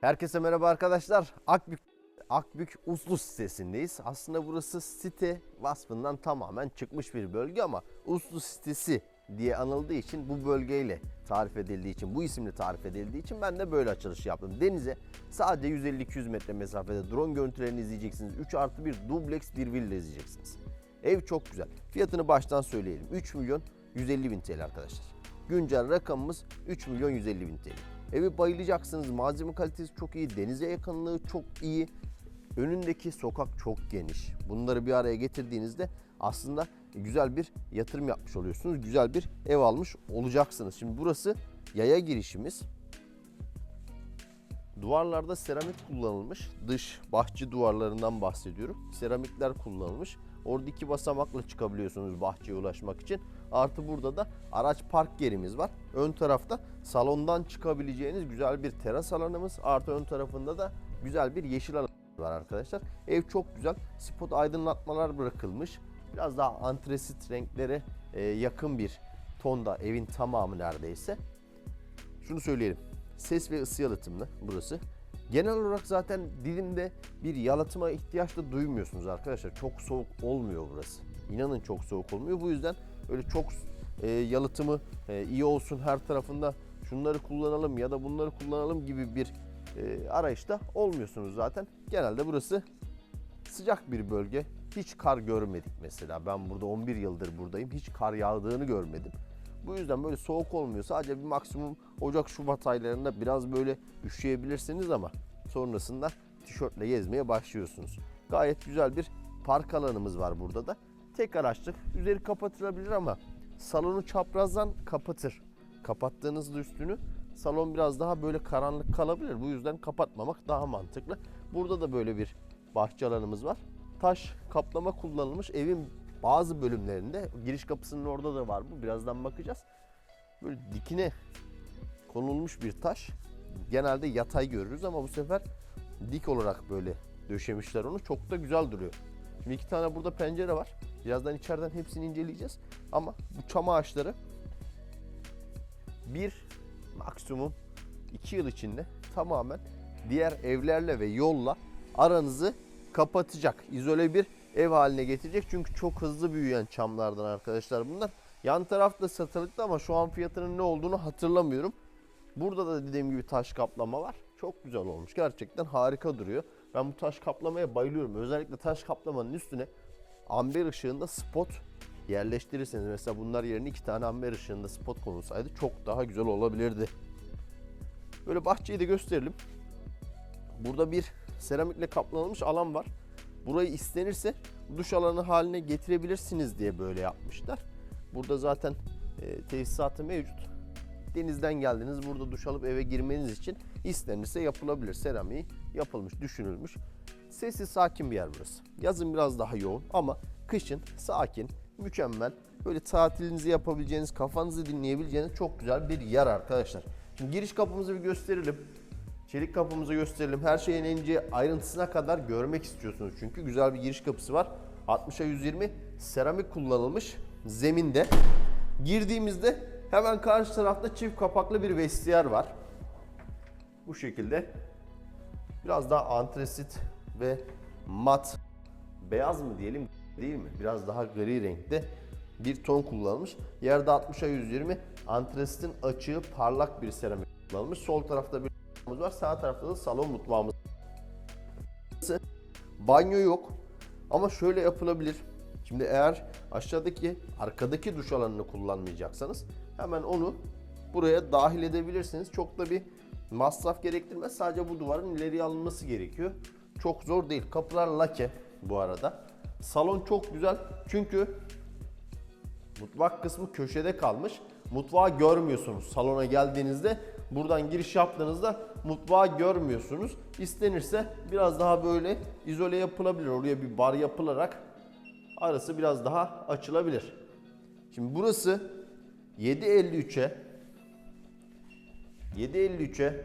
Herkese merhaba arkadaşlar. Akbük Akbük Uslu sitesindeyiz. Aslında burası site vasfından tamamen çıkmış bir bölge ama Uslu sitesi diye anıldığı için bu bölgeyle tarif edildiği için, bu isimle tarif edildiği için ben de böyle açılış yaptım. Denize sadece 150-200 metre mesafede drone görüntülerini izleyeceksiniz. 3 artı 1 dubleks bir villa izleyeceksiniz. Ev çok güzel. Fiyatını baştan söyleyelim. 3 milyon 150 bin TL arkadaşlar. Güncel rakamımız 3 milyon 150 bin TL. Evi bayılacaksınız. Malzeme kalitesi çok iyi. Denize yakınlığı çok iyi. Önündeki sokak çok geniş. Bunları bir araya getirdiğinizde aslında güzel bir yatırım yapmış oluyorsunuz. Güzel bir ev almış olacaksınız. Şimdi burası yaya girişimiz. Duvarlarda seramik kullanılmış. Dış bahçe duvarlarından bahsediyorum. Seramikler kullanılmış. Orada iki basamakla çıkabiliyorsunuz bahçeye ulaşmak için. Artı burada da araç park yerimiz var. Ön tarafta salondan çıkabileceğiniz güzel bir teras alanımız. Artı ön tarafında da güzel bir yeşil alan var arkadaşlar. Ev çok güzel. Spot aydınlatmalar bırakılmış. Biraz daha antresit renklere e, yakın bir tonda evin tamamı neredeyse. Şunu söyleyelim. Ses ve ısı yalıtımlı burası. Genel olarak zaten dilimde bir yalıtıma ihtiyaç da duymuyorsunuz arkadaşlar. Çok soğuk olmuyor burası. İnanın çok soğuk olmuyor. Bu yüzden öyle çok e, yalıtımı e, iyi olsun her tarafında şunları kullanalım ya da bunları kullanalım gibi bir e, arayışta olmuyorsunuz zaten. Genelde burası sıcak bir bölge. Hiç kar görmedik mesela. Ben burada 11 yıldır buradayım. Hiç kar yağdığını görmedim. Bu yüzden böyle soğuk olmuyor. Sadece bir maksimum Ocak Şubat aylarında biraz böyle üşüyebilirsiniz ama sonrasında tişörtle gezmeye başlıyorsunuz. Gayet güzel bir park alanımız var burada da. Tek araçlık. Üzeri kapatılabilir ama salonu çaprazdan kapatır. Kapattığınızda üstünü salon biraz daha böyle karanlık kalabilir. Bu yüzden kapatmamak daha mantıklı. Burada da böyle bir bahçe alanımız var. Taş kaplama kullanılmış. Evin bazı bölümlerinde giriş kapısının orada da var bu. Birazdan bakacağız. Böyle dikine konulmuş bir taş. Genelde yatay görürüz ama bu sefer dik olarak böyle döşemişler onu. Çok da güzel duruyor. Şimdi iki tane burada pencere var. Birazdan içeriden hepsini inceleyeceğiz. Ama bu çam ağaçları bir maksimum iki yıl içinde tamamen diğer evlerle ve yolla aranızı kapatacak. İzole bir ev haline getirecek. Çünkü çok hızlı büyüyen çamlardan arkadaşlar bunlar. Yan tarafta satılıkta ama şu an fiyatının ne olduğunu hatırlamıyorum. Burada da dediğim gibi taş kaplama var. Çok güzel olmuş. Gerçekten harika duruyor. Ben bu taş kaplamaya bayılıyorum. Özellikle taş kaplamanın üstüne amber ışığında spot yerleştirirseniz mesela bunlar yerine iki tane amber ışığında spot konulsaydı çok daha güzel olabilirdi. Böyle bahçeyi de gösterelim. Burada bir seramikle kaplanılmış alan var. Burayı istenirse duş alanı haline getirebilirsiniz diye böyle yapmışlar. Burada zaten e, tesisatı mevcut. Denizden geldiniz burada duş alıp eve girmeniz için istenirse yapılabilir. Seramiği yapılmış, düşünülmüş. Sessiz sakin bir yer burası. Yazın biraz daha yoğun ama kışın sakin, mükemmel. Böyle tatilinizi yapabileceğiniz, kafanızı dinleyebileceğiniz çok güzel bir yer arkadaşlar. Şimdi giriş kapımızı bir gösterelim. Çelik kapımızı gösterelim. Her şeyin en ince ayrıntısına kadar görmek istiyorsunuz. Çünkü güzel bir giriş kapısı var. 60'a 120 seramik kullanılmış zeminde. Girdiğimizde hemen karşı tarafta çift kapaklı bir vestiyer var. Bu şekilde biraz daha antresit ve mat beyaz mı diyelim değil mi? Biraz daha gri renkte bir ton kullanılmış. Yerde 60'a 120 antresitin açığı parlak bir seramik kullanılmış. Sol tarafta bir mutfağımız var. Sağ tarafta da salon mutfağımız. Banyo yok. Ama şöyle yapılabilir. Şimdi eğer aşağıdaki arkadaki duş alanını kullanmayacaksanız hemen onu buraya dahil edebilirsiniz. Çok da bir masraf gerektirmez. Sadece bu duvarın ileriye alınması gerekiyor. Çok zor değil. Kapılar lake bu arada. Salon çok güzel. Çünkü Mutfak kısmı köşede kalmış. Mutfağı görmüyorsunuz. Salona geldiğinizde buradan giriş yaptığınızda mutfağı görmüyorsunuz. İstenirse biraz daha böyle izole yapılabilir. Oraya bir bar yapılarak arası biraz daha açılabilir. Şimdi burası 7.53'e 7.53'e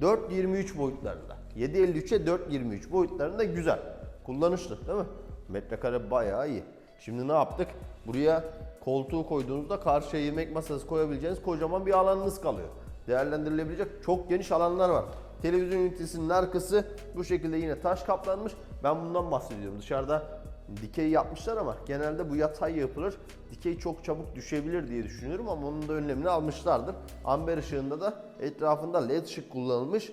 4.23 boyutlarında. 7.53'e 4.23 boyutlarında güzel. Kullanışlı değil mi? Metrekare bayağı iyi. Şimdi ne yaptık? Buraya koltuğu koyduğunuzda karşıya yemek masası koyabileceğiniz kocaman bir alanınız kalıyor. değerlendirilebilecek çok geniş alanlar var. Televizyon ünitesinin arkası bu şekilde yine taş kaplanmış. Ben bundan bahsediyorum. Dışarıda dikey yapmışlar ama genelde bu yatay yapılır. Dikey çok çabuk düşebilir diye düşünüyorum ama onun da önlemini almışlardır. Amber ışığında da etrafında led ışık kullanılmış.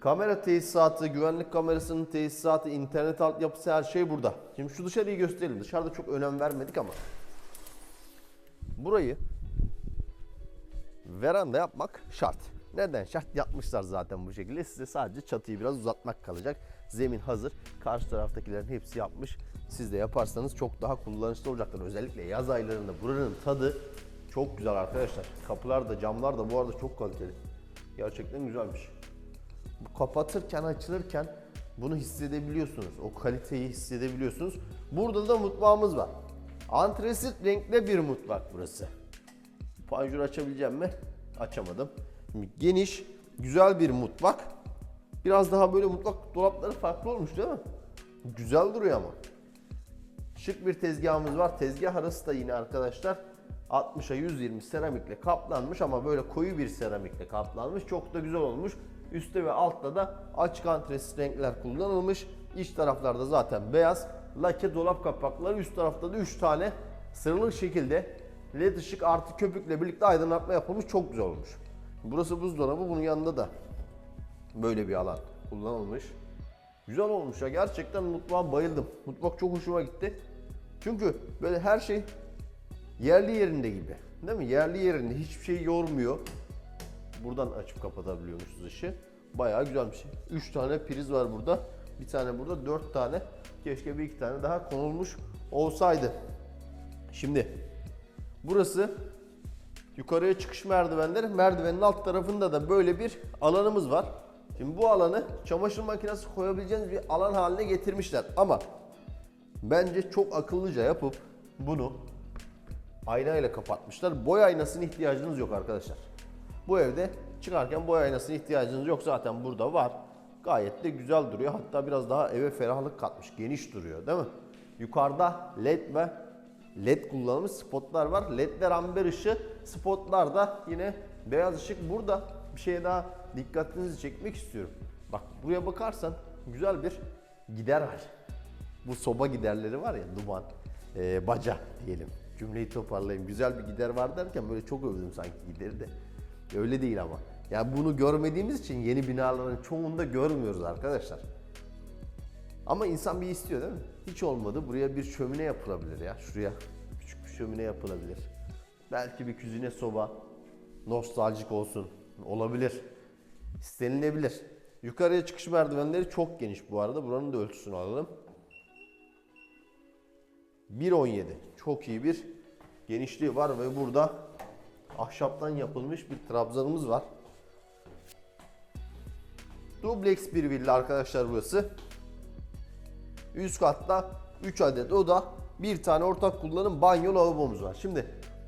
Kamera tesisatı, güvenlik kamerasının tesisatı, internet altyapısı her şey burada. Şimdi şu dışarıyı gösterelim. Dışarıda çok önem vermedik ama. Burayı veranda yapmak şart. Neden şart? Yapmışlar zaten bu şekilde. Size sadece çatıyı biraz uzatmak kalacak. Zemin hazır. Karşı taraftakilerin hepsi yapmış. Siz de yaparsanız çok daha kullanışlı olacaktır. Özellikle yaz aylarında buranın tadı çok güzel arkadaşlar. Kapılar da camlar da bu arada çok kaliteli. Gerçekten güzelmiş. Bu kapatırken açılırken bunu hissedebiliyorsunuz. O kaliteyi hissedebiliyorsunuz. Burada da mutfağımız var. Antresit renkli bir mutfak burası. Panjur açabileceğim mi? Açamadım. Geniş, güzel bir mutfak. Biraz daha böyle mutfak dolapları farklı olmuş değil mi? Güzel duruyor ama. Şık bir tezgahımız var. Tezgah arası da yine arkadaşlar 60'a 120 seramikle kaplanmış ama böyle koyu bir seramikle kaplanmış. Çok da güzel olmuş. Üstte ve altta da açık antresit renkler kullanılmış. İç taraflarda zaten beyaz. Lake dolap kapakları üst tarafta da 3 tane sırlı şekilde led ışık artı köpükle birlikte aydınlatma yapılmış. Çok güzel olmuş. Burası buzdolabı. Bunun yanında da böyle bir alan kullanılmış. Güzel olmuş ya. Gerçekten mutfağa bayıldım. Mutfak çok hoşuma gitti. Çünkü böyle her şey yerli yerinde gibi. Değil mi? Yerli yerinde. Hiçbir şey yormuyor. Buradan açıp kapatabiliyormuşuz ışığı. Bayağı güzel bir şey. 3 tane priz var burada. Bir tane burada, 4 tane. Keşke bir iki tane daha konulmuş olsaydı. Şimdi burası yukarıya çıkış merdivenleri. Merdivenin alt tarafında da böyle bir alanımız var. Şimdi bu alanı çamaşır makinesi koyabileceğiniz bir alan haline getirmişler. Ama bence çok akıllıca yapıp bunu aynayla kapatmışlar. Boy aynasına ihtiyacınız yok arkadaşlar. Bu evde çıkarken boy aynasına ihtiyacınız yok. Zaten burada var. Gayet de güzel duruyor. Hatta biraz daha eve ferahlık katmış. Geniş duruyor değil mi? Yukarıda led ve led kullanılmış spotlar var. Ledler amber ışığı, spotlar da yine beyaz ışık. Burada bir şey daha dikkatinizi çekmek istiyorum. Bak buraya bakarsan güzel bir gider var. Bu soba giderleri var ya duman, e, baca diyelim. Cümleyi toparlayayım. Güzel bir gider var derken böyle çok övdüm sanki gideri de. Öyle değil ama. Yani bunu görmediğimiz için yeni binaların çoğunda görmüyoruz arkadaşlar. Ama insan bir istiyor değil mi? Hiç olmadı buraya bir şömine yapılabilir ya. Şuraya küçük bir şömine yapılabilir. Belki bir küzine soba. Nostaljik olsun. Olabilir. İstenilebilir. Yukarıya çıkış merdivenleri çok geniş bu arada. Buranın da ölçüsünü alalım. 1.17. Çok iyi bir genişliği var ve burada ahşaptan yapılmış bir trabzanımız var. Dubleks bir villa arkadaşlar burası. Üst katta 3 adet oda, bir tane ortak kullanım banyo lavabomuz var. Şimdi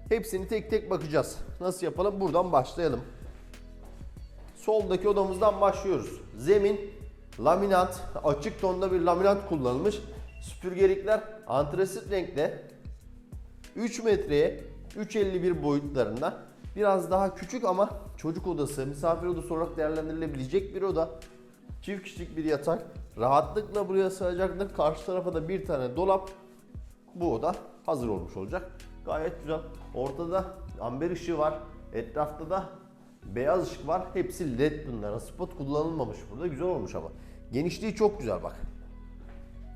hepsini tek tek bakacağız. Nasıl yapalım? Buradan başlayalım. Soldaki odamızdan başlıyoruz. Zemin laminat, açık tonda bir laminat kullanılmış. Süpürgelikler antresit renkte. 3 metreye 3.51 boyutlarında. Biraz daha küçük ama çocuk odası, misafir odası olarak değerlendirilebilecek bir oda. Çift kişilik bir yatak. Rahatlıkla buraya sığacaktır. Karşı tarafa da bir tane dolap. Bu oda hazır olmuş olacak. Gayet güzel. Ortada amber ışığı var. Etrafta da beyaz ışık var. Hepsi led bunların. Spot kullanılmamış burada. Güzel olmuş ama. Genişliği çok güzel bak.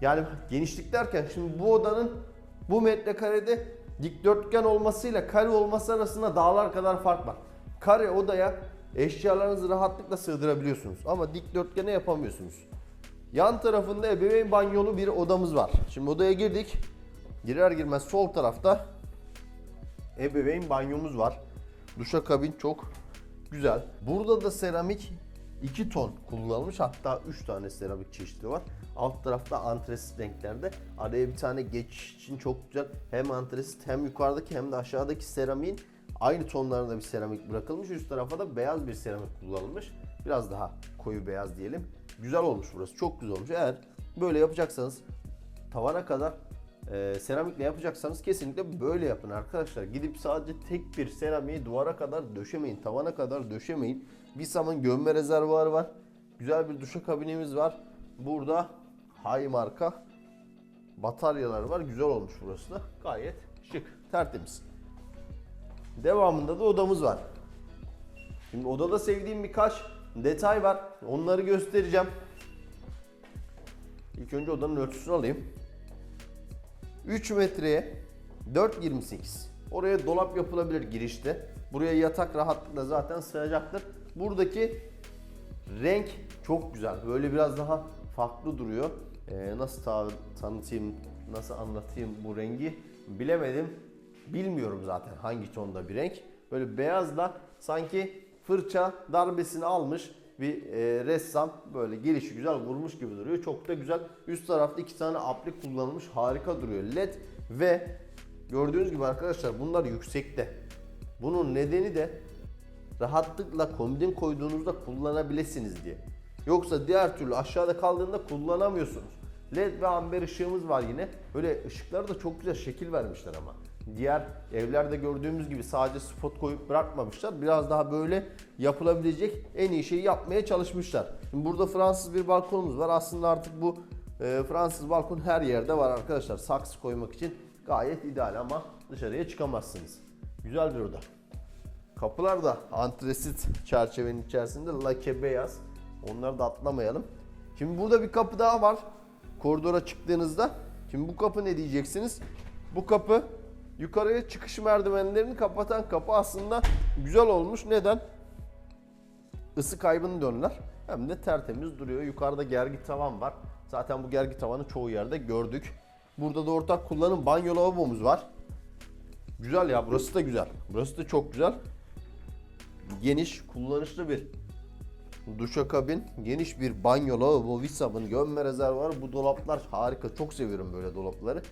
Yani genişlik derken şimdi bu odanın bu metrekarede dikdörtgen olmasıyla kare olması arasında dağlar kadar fark var. Kare odaya eşyalarınızı rahatlıkla sığdırabiliyorsunuz ama dikdörtgene yapamıyorsunuz. Yan tarafında ebeveyn banyolu bir odamız var. Şimdi odaya girdik. Girer girmez sol tarafta ebeveyn banyomuz var. Duşakabin çok güzel. Burada da seramik 2 ton kullanılmış. Hatta 3 tane seramik çeşidi var. Alt tarafta antresit renklerde. Araya bir tane geçiş için çok güzel. Hem antresit hem yukarıdaki hem de aşağıdaki seramiğin aynı tonlarında bir seramik bırakılmış. Üst tarafa da beyaz bir seramik kullanılmış. Biraz daha koyu beyaz diyelim. Güzel olmuş burası. Çok güzel olmuş. Eğer böyle yapacaksanız tavana kadar e, seramikle yapacaksanız kesinlikle böyle yapın arkadaşlar. Gidip sadece tek bir seramiği duvara kadar döşemeyin, tavana kadar döşemeyin. Bir saman gömme rezervuarı var. Güzel bir duşakabinimiz var. Burada Hay marka bataryalar var. Güzel olmuş burası da. Gayet şık, tertemiz. Devamında da odamız var. Şimdi odada sevdiğim birkaç detay var. Onları göstereceğim. İlk önce odanın ölçüsünü alayım. 3 metreye 4.28. Oraya dolap yapılabilir girişte. Buraya yatak rahatlıkla zaten sığacaktır. Buradaki renk çok güzel. Böyle biraz daha farklı duruyor. Ee, nasıl ta- tanıtayım, nasıl anlatayım bu rengi bilemedim. Bilmiyorum zaten hangi tonda bir renk. Böyle beyazla sanki fırça darbesini almış bir e, ressam böyle gelişi güzel vurmuş gibi duruyor. Çok da güzel. Üst tarafta iki tane aplik kullanılmış. Harika duruyor. LED ve gördüğünüz gibi arkadaşlar bunlar yüksekte. Bunun nedeni de rahatlıkla komodin koyduğunuzda kullanabilirsiniz diye. Yoksa diğer türlü aşağıda kaldığında kullanamıyorsunuz. LED ve amber ışığımız var yine. Böyle ışıkları da çok güzel şekil vermişler ama. Diğer evlerde gördüğümüz gibi sadece spot koyup bırakmamışlar. Biraz daha böyle yapılabilecek en iyi şeyi yapmaya çalışmışlar. Şimdi burada Fransız bir balkonumuz var. Aslında artık bu e, Fransız balkon her yerde var arkadaşlar. Saksı koymak için gayet ideal ama dışarıya çıkamazsınız. Güzel bir oda. Kapılar da antresit çerçevenin içerisinde lake beyaz. Onları da atlamayalım. Şimdi burada bir kapı daha var. Koridora çıktığınızda. Şimdi bu kapı ne diyeceksiniz? Bu kapı yukarıya çıkış merdivenlerini kapatan kapı aslında güzel olmuş. Neden? Isı kaybını da önler. Hem de tertemiz duruyor. Yukarıda gergi tavan var. Zaten bu gergi tavanı çoğu yerde gördük. Burada da ortak kullanım banyo lavabomuz var. Güzel ya burası da güzel. Burası da çok güzel. Geniş, kullanışlı bir duşakabin, geniş bir banyo lavabo, visabın, gömme rezervuarı. Bu dolaplar harika. Çok seviyorum böyle dolapları.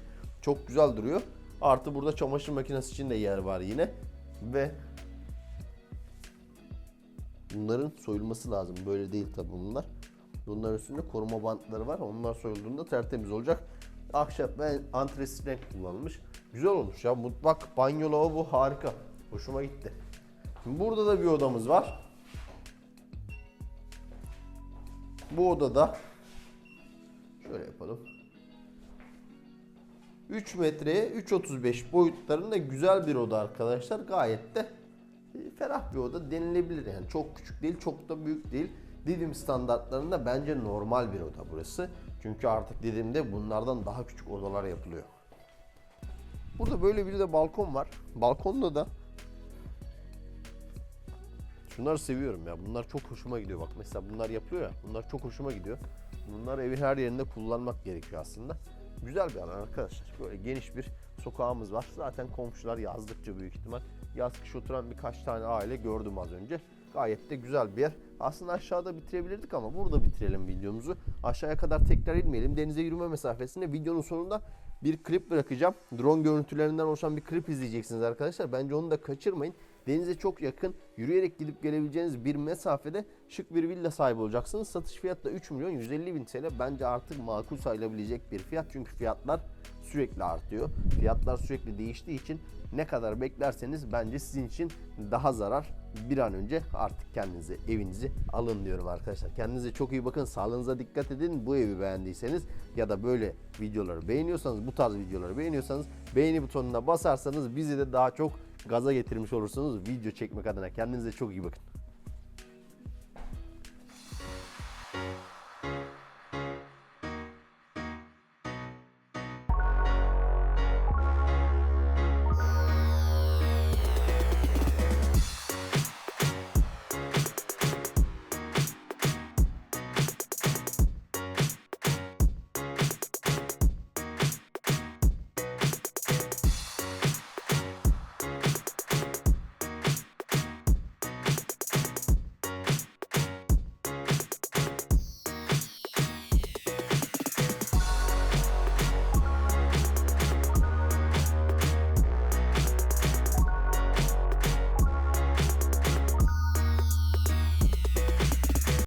Çok güzel duruyor. Artı burada çamaşır makinesi için de yer var yine. Ve bunların soyulması lazım. Böyle değil tabi bunlar. Bunların üstünde koruma bantları var. Onlar soyulduğunda tertemiz olacak. Ahşap ve antresit renk kullanılmış. Güzel olmuş ya. Mutfak, banyo, lavabo harika. Hoşuma gitti. Şimdi burada da bir odamız var. Bu odada şöyle yapalım. 3 metreye 3.35 boyutlarında güzel bir oda arkadaşlar. Gayet de e, ferah bir oda denilebilir yani. Çok küçük değil, çok da büyük değil. Didim standartlarında bence normal bir oda burası. Çünkü artık Didim'de bunlardan daha küçük odalar yapılıyor. Burada böyle bir de balkon var. Balkonda da Şunları seviyorum ya. Bunlar çok hoşuma gidiyor. Bak mesela bunlar yapıyor ya. Bunlar çok hoşuma gidiyor. Bunlar evin her yerinde kullanmak gerekiyor aslında. Güzel bir alan arkadaşlar. Böyle geniş bir sokağımız var. Zaten komşular yazdıkça büyük ihtimal. Yaz kış oturan birkaç tane aile gördüm az önce. Gayet de güzel bir yer. Aslında aşağıda bitirebilirdik ama burada bitirelim videomuzu. Aşağıya kadar tekrar inmeyelim. Denize yürüme mesafesinde videonun sonunda bir klip bırakacağım. Drone görüntülerinden oluşan bir klip izleyeceksiniz arkadaşlar. Bence onu da kaçırmayın. Denize çok yakın, yürüyerek gidip gelebileceğiniz bir mesafede şık bir villa sahibi olacaksınız. Satış fiyatı da 3 milyon 150 bin TL. Bence artık makul sayılabilecek bir fiyat. Çünkü fiyatlar sürekli artıyor. Fiyatlar sürekli değiştiği için ne kadar beklerseniz bence sizin için daha zarar. Bir an önce artık kendinize evinizi alın diyorum arkadaşlar. Kendinize çok iyi bakın. Sağlığınıza dikkat edin. Bu evi beğendiyseniz ya da böyle videoları beğeniyorsanız, bu tarz videoları beğeniyorsanız beğeni butonuna basarsanız bizi de daha çok gaza getirmiş olursunuz video çekmek adına. Kendinize çok iyi bakın.